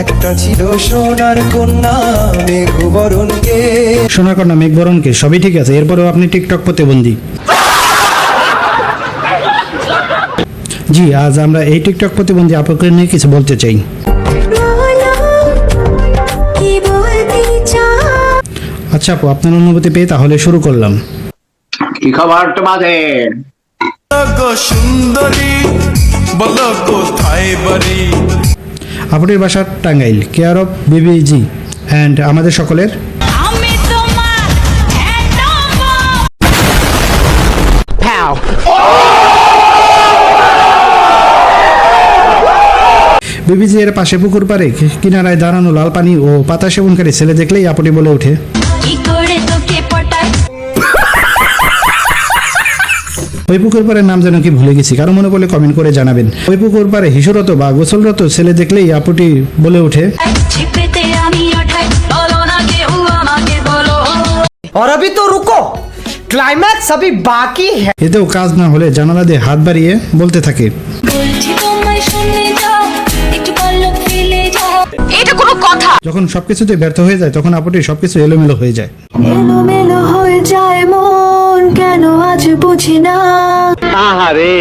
একটা ছিল সোনার কন্যা মেঘবরণকে। সোনার কন্যা মেঘবরণকে সবই ঠিক আছে এরপরেও আপনি টিকটক প্রতিবন্ধী। জি আজ আমরা এই টিকটক প্রতিবন্ধী আপুকে নিয়ে কিছু বলতে চাই। আচ্ছা আপু আপনার অনুভূতি পেয়ে তাহলে শুরু করলাম। কি খবর তোমাদের? সুন্দরী বলো কোথায় বাড়ি? আপুটির বাসা Tangail care of BBG. And আমাদের সকলের বিবিজি এর পাশে পুকুর পারে কিনারায় দাঁড়ানো লাল পানি ও পাতা সেবনকারী ছেলে দেখলেই আপনি বলে ওঠে। ওই পুকুর পাড়ের নাম যেন কি ভুলে গেছি কারো মনে পড়লে কমেন্ট করে জানাবেন ওই পুকুর পাড়ে হিসুরত বা গোসলরত ছেলে দেখলেই আপুটি বলে ওঠে ছিপেতে আমি ওঠাই বলো না কেউ আমাকে বলো और अभी तो रुको क्लाइमैक्स अभी बाकी है এতেও কাজ না হলে জানালা দিয়ে হাত বাড়িয়ে বলতে থাকে বলছি তোমায় শুনে কথা। যখন সবকিছুতে ব্যর্থ হয়ে যায় তখন আপুটি সবকিছু এলোমেলো হয়ে যায়। এলোমেলো হয়ে যায় মন কেন আজ বুঝি না। আহারে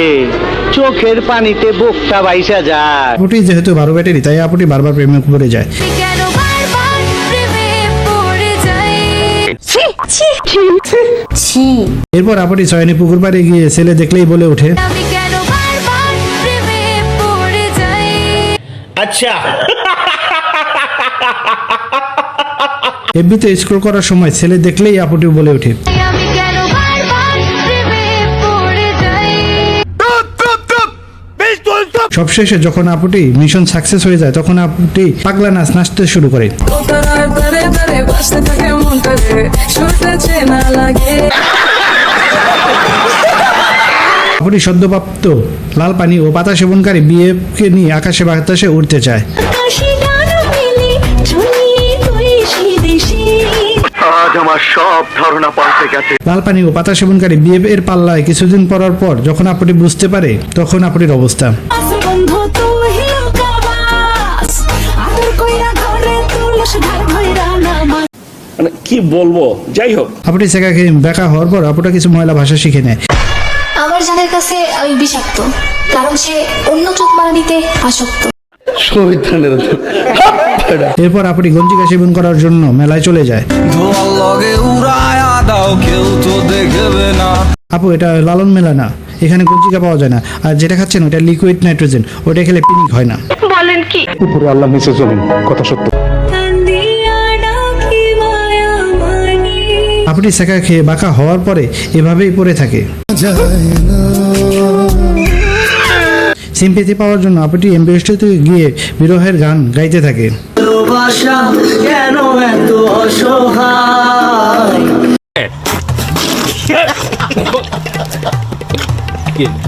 চোখের পানিতে বোকটা বাইসা যায়। আপুটি যেহেতু বারো ব্যাটারি তাই আপুটি বারবার প্রেমে পড়ে যায়। কেন বারবার প্রেমে পড়ে যাই ছি ছি ছি এরপর আপুটি চয়নি পুকুর পাড়ে গিয়ে ছেলে দেখলেই বলে ওঠে আমি কেন বারবার প্রেমে পড়ে যাই? এফবিতে স্ক্রল করার সময় ছেলে দেখলেই আপুটি বলে ওঠে। সবশেষে যখন আপুটি মিশন সাকসেস হয়ে যায় তখন আপুটি পাগলা নাচ নাচতে শুরু করে আপুটি সদ্যপ্রাপ্ত লাল পানি ও পাতা সেবনকারী বিয়েকে নিয়ে আকাশে বাতাসে উঠতে চায়। আমার সব ধারণা পাল্টে গেছে। লাল পানি ও পাতা সেবনকারী বিয়ে এর পাল্লায় কিছুদিন পরার পর যখন আপুটি বুঝতে পারে তখন আপুটির অবস্থা। মানে কি বলব? যাই হোক। বেকা হওয়ার পর আপুটা কিছু ময়লা ভাষা শিখে নেয়। আমার জানের কাছে আমি বিষাক্ত কারণ সে অন্য চোখ মারানিতে আসক্ত এরপর আপনি গঞ্জিকা সেবন করার জন্য মেলায় চলে যায়। লগে উড়ায়া দাও কেউ তো দেখবে না। আপু এটা লালন মেলা না। এখানে গঞ্জিকা পাওয়া যায় না। আর যেটা খাচ্ছেন ওটা লিকুইড নাইট্রোজেন ওটা খেলে পিনিক হয় না। বলেন কি? উপরে আল্লাহ কান্দিয়া ডাকি মায়া মানি আপুটি সেকা খেয়ে বাঁকা হওয়ার পরে এভাবেই পড়ে থাকে। সিম্পেথি পাওয়ার জন্য আপুটি এমবিএসটিতে গিয়ে বিরহের গান গাইতে থাকে। ভালোবাসা কেন এত অসহায়?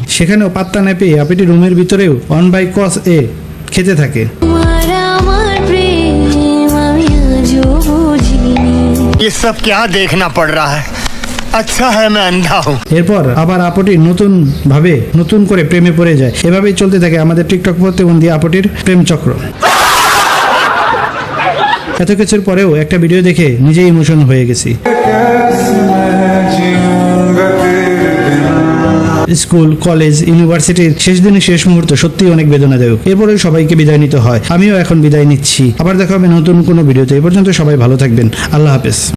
সেখানেও পাত্তা না পেয়ে আপুটি রুমের ভিতরেও অন বাই কস এ খেতে থাকে তোমার আমার প্রেম আমি আজও বুঝিনি ये सब क्या देखना पड़ रहा है अच्छा है मैं अंधा हूँ এরপর আবার আপুটি নতুন ভাবে নতুন করে প্রেমে পড়ে যায় এভাবেই চলতে থাকে আমাদের টিকটক প্রতিবন্ধী আপুটির প্রেম চক্র এত কিছুর পরেও একটা ভিডিও দেখে নিজেই ইমোশন হয়ে গেছি স্কুল, কলেজ, ইউনিভার্সিটির শেষ দিনে শেষ মুহূর্ত সত্যি অনেক বেদনাদায়ক। এরপরে সবাইকে বিদায় নিতে হয়। আমিও এখন বিদায় নিচ্ছি। আবার দেখা হবে নতুন কোনো ভিডিওতে। এ পর্যন্ত সবাই ভালো থাকবেন। আল্লাহ হাফেজ।